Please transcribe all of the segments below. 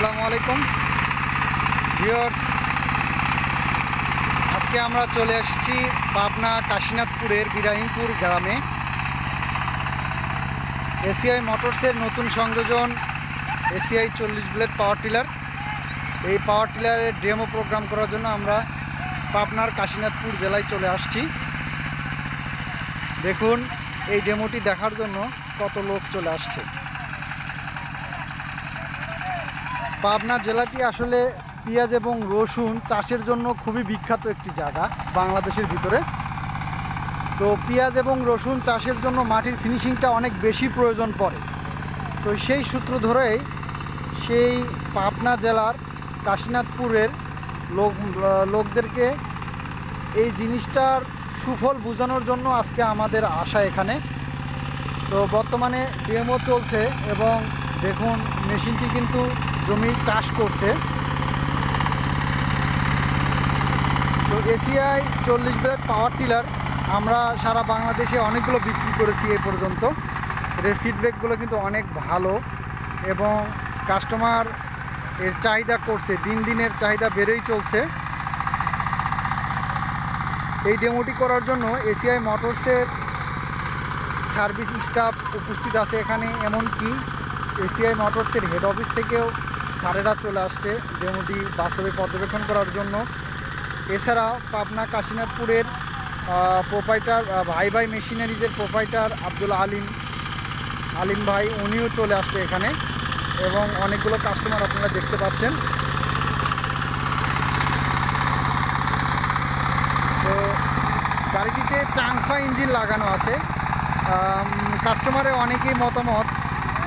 আসসালামু আলাইকুম। ভিউয়ার্স, আজকে আমরা চলে এসেছি পাবনা কাশীনাথপুরের বিরাহিমপুর গ্রামে। এসিআই মোটরসের নতুন সংযোজন, এসিআই চল্লিশ ব্লেড পাওয়ার টিলার। এই পাওয়ার টিলারের ডেমো প্রোগ্রাম করার জন্য আমরা পাবনার কাশীনাথপুর জেলায় চলে আসছি। দেখুন, এই ডেমোটি দেখার জন্য কত লোক চলে আসছে। পাবনা জেলাটি আসলে পেঁয়াজ এবং রসুন চাষের জন্য খুবই বিখ্যাত একটি জায়গা বাংলাদেশের ভিতরে। তো পেঁয়াজ এবং রসুন চাষের জন্য মাটির ফিনিশিংটা অনেক বেশি প্রয়োজন পড়ে। তো সেই সূত্র ধরেই সেই পাবনা জেলার কাশীনাথপুরের লোক, লোকদেরকে এই জিনিসটার সুফল বোঝানোর জন্য আজকে আমাদের আসা এখানে। তো বর্তমানে ডেমো চলছে এবং দেখুন মেশিনটি কিন্তু জমি চাষ করছে। তো এসিআই চল্লিশ ব্লেড পাওয়ার টিলার আমরা সারা বাংলাদেশে অনেকগুলো বিক্রি করেছি এই পর্যন্ত। এর ফিডব্যাকগুলো কিন্তু অনেক ভালো এবং কাস্টমার এর চাহিদা করছে, দিন দিনের চাহিদা বেড়েই চলছে। এই ডেমোটি করার জন্য এসিআই মোটরসের সার্ভিস স্টাফ উপস্থিত আছে এখানে। এমনকি এসিআই মোটরসের হেড অফিস থেকেও স্যারেরা চলে আসছে ডেমোটি বাস্তবে পর্যবেক্ষণ করার জন্য। এছাড়া পাবনা কাশীনাথপুরের প্রোপাইটার ভাই ভাই মেশিনারিজের প্রোপাইটার আব্দুল আলিম আলিম ভাই উনিও চলে আসছে এখানে এবং অনেকগুলো কাস্টমার আপনারা দেখতে পাচ্ছেন। তো গাড়িটিতে চাংফা ইঞ্জিন লাগানো আছে। কাস্টমারে অনেকেই মতামত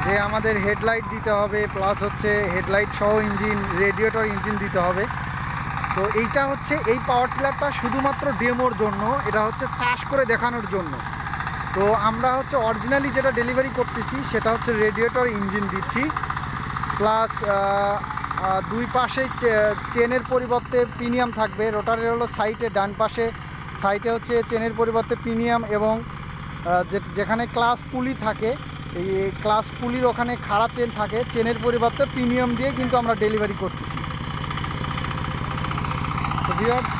যে আমাদের হেডলাইট দিতে হবে প্লাস হচ্ছে হেডলাইট সহ ইঞ্জিন রেডিয়েটর ইঞ্জিন দিতে হবে। তো এইটা হচ্ছে, এই পাওয়ার টিলারটা শুধুমাত্র ডেমোর জন্য, এটা হচ্ছে চাষ করে দেখানোর জন্য। তো আমরা হচ্ছে অরিজিনালি যেটা ডেলিভারি করতেছি, সেটা হচ্ছে রেডিয়েটর ইঞ্জিন দিচ্ছি। প্লাস দুই পাশে চেনের পরিবর্তে প্রিমিয়াম থাকবে। রোটারের হলো সাইটে ডান পাশে সাইটে হচ্ছে চেনের পরিবর্তে প্রিমিয়াম এবং যেখানে ক্লাস পুলি থাকে এই ক্লাস পুলির ওখানে খাড়া চেন থাকে চেনের পরিবর্তে প্রিমিয়াম দিয়ে কিন্তু আমরা ডেলিভারি করতেছি।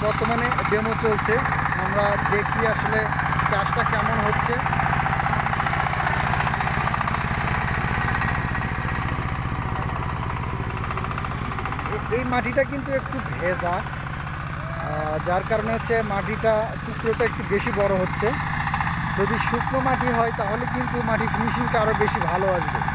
বর্তমানে ডেমো চলছে। আমরা দেখি আসলে কাজটা কেমন হচ্ছে। এই মাটিটা কিন্তু একটু ভেজা। যার কারণে হচ্ছে মাটিটা টুকরোটা একটু বেশি বড় হচ্ছে। যদি শুকনো মাটি হয় তাহলে কিন্তু মাটির ফিনিশিংটা আরও বেশি ভালো আসবে।